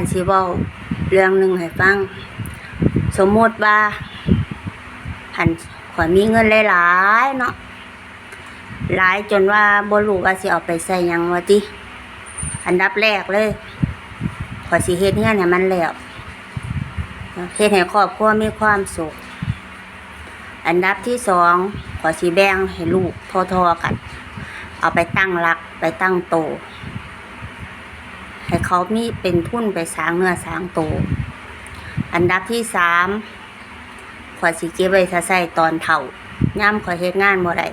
านสิเว้าเรื่องหนึ่งให้ฟัง สมมุติว่าหันขอยมีเงินหลายๆเนาะหลายจนว่าบ่รู้ว่าสิเอาไปใส่ยังว่าติอันดับแรกเลยขอยสิเฮ็ดเฮือนให้มันแล้วเฮ็ดให้ครอบครัวมีความสุข อันดับที่สองขอสิแบ่งให้ลูกทอๆกัน เอาไปตั้งหลักไปตั้งโต ให้เขามีเป็นทุนไปสร้างเนื้อสร้างโต อันดับที่สามข่อยสิเก็บไว้ถ้าใส่ตอนเฒ่าย่ำขอยเฮ็ดงานบ่ได้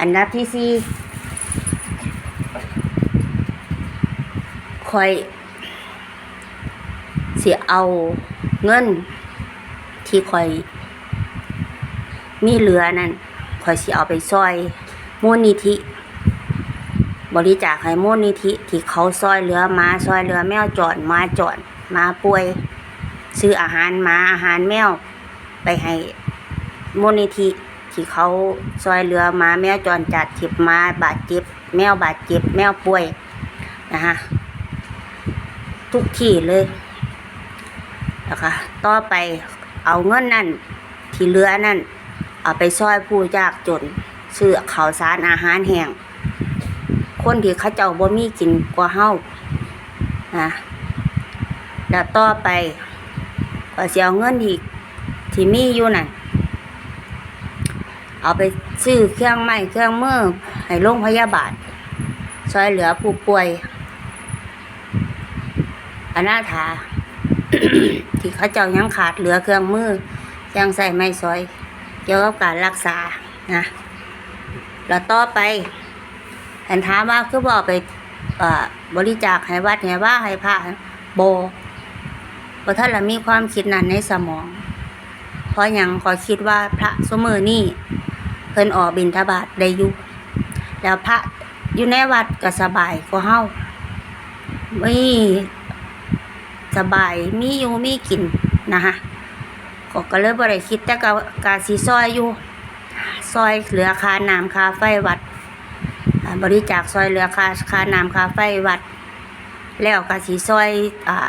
อันดับที่สี่ขอยสิเอาเงิน ที่ขอย มีเหลือนั่นขอยสิเอาไปซอยมูลนิธิ บริจาคให้มูลนิธิที่เขาซอยเหลือมาซอยเหลือแมวจอดมาจอดมาป่วย ซื้ออาหารมาอาหารแมวไปให้มูลนิธิที่เขาซอยเหลือมาแมวจรจัดทิบมาบาดเจ็บ แมวบาดเจ็บ แมวป่วยนะฮะทุกที่เลยนะคะต่อไปเอาเงินนั่นที่เหลือนั่นเอาไปซอยผู้ยากจนซื้อข้าวสารอาหารแห้ง คนที่เขาเจ้าบ่มีกินกว่าเฮานะแล้วต่อไปก็สิเอาเงินที่ที่มีอยู่นั่นเอาไปซื้อเครื่องไม้เครื่องมือให้โรงพยาบาลช่วยเหลือผู้ป่วยอนาถาที่เขาเจ้ายังขาดเหลือเครื่องมือยังใส่ไม้ซอย เกี่ยวกับการรักษานะแล้วต่อไป อันถามว่าคือบอกไปบริจาคให้วัดให้ว่าให้พระโบเพระท่านละมีความคิดนั้นในสมอง เพราะยังขอคิดว่าพระสมือนี่เพิ่นออกบิณฑบาตได้ยู่แล้วพระอยู่ในวัดก็สบายกว่าเฮามีสบายมีอยู่มีกินนะฮะก็ก็เลยบ่ได้คิดแต่ก็กาสิซอยอยู่ ซอยเหลือคาน้ำคาไฟวัด บริจาคซอยเหลือค่าค่าน้ำค่าไฟวัด แล้วก็สีซอยอ่า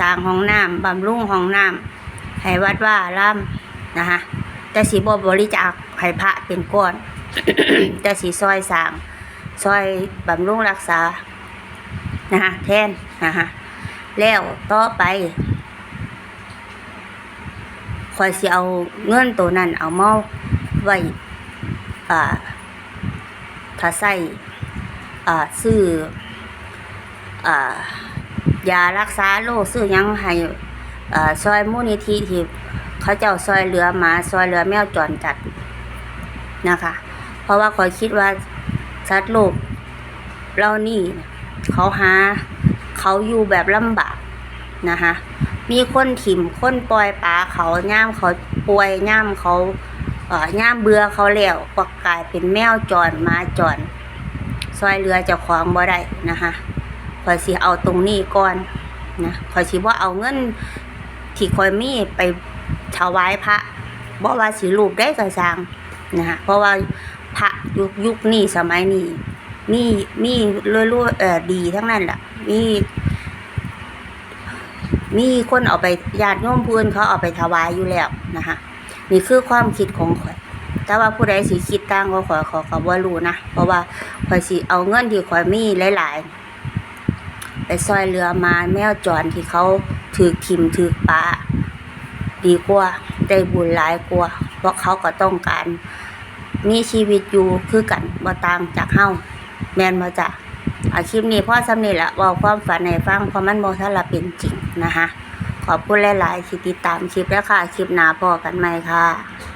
สร้างห้องน้ำบำรุงห้องน้ำให้วัดว่ารามนะคะแต่สีบบริจาคให้พระเป็นก้อน แต่สีซอยสร้างซอยบำรุงรักษานะคะแทนนะคะแล้วต่อไปคอยสิเอาเงินตัวนั้นเอาเมาไว้อ่า ถ้าใส่อ่าซื้ออ่ายารักษาโรคซื้อยังให้ซอยมูลนิธิที่เขาเจ้าซอยเหลือหมาซอยเหลือแมวจรจัดนะคะ เพราะว่าคอยคิดว่าสัตว์โลกเรานี่เขาหาเขาอยู่แบบลำบากนะคะมีคนถิ่มคนปล่อยปลาเขาย่ามเขาป่วยย่ามเขา ย่ามเบื่อเขาแล้วก็กลายเป็นแมวจรหมาจรซอยเรือเจ้าของบ่ได้นะคะคอยสิเอาตรงนี้ก่อนนะคอยสิว่าเอาเงินที่คอยมีไปถวายพระบ่ว่าสิรูปได้ก็สร้างนะคะเพราะว่าพระยุคยุคนี้สมัยนี้มีมีรวยๆเออดีทั้งนั้นแหละมีมีคนเอาไปญาติโยมเพื่อนเขาเอาไปถวายอยู่แล้วนะคะ นี่คือความคิดของข่อยแต่ว่าผู้ใดสิคิดต่างก็ขอยขอขอบ่รู้นะ เพราะว่าข่อยสิเอาเงินที่ข่อยมีหลาย ๆ ไปซอยเรือมาแมวจรที่เขาถือทิมถือปลาดีกว่าได้บุญหลายกว่าเพราะเขาก็ต้องการมีชีวิตอยู่คือกันบ่ต่างจากเฮาแมนบ่จ้ะอาคลิปนี้พ่อสำเนี้ละเว้าความฝันให้ฟังเพราะมันบ่ทันละเป็นจริงนะคะ ขอบคุณหลาย ๆ ที่ติดตามคลิปแล้วค่ะ คลิปหน้าพอกันใหม่ค่ะ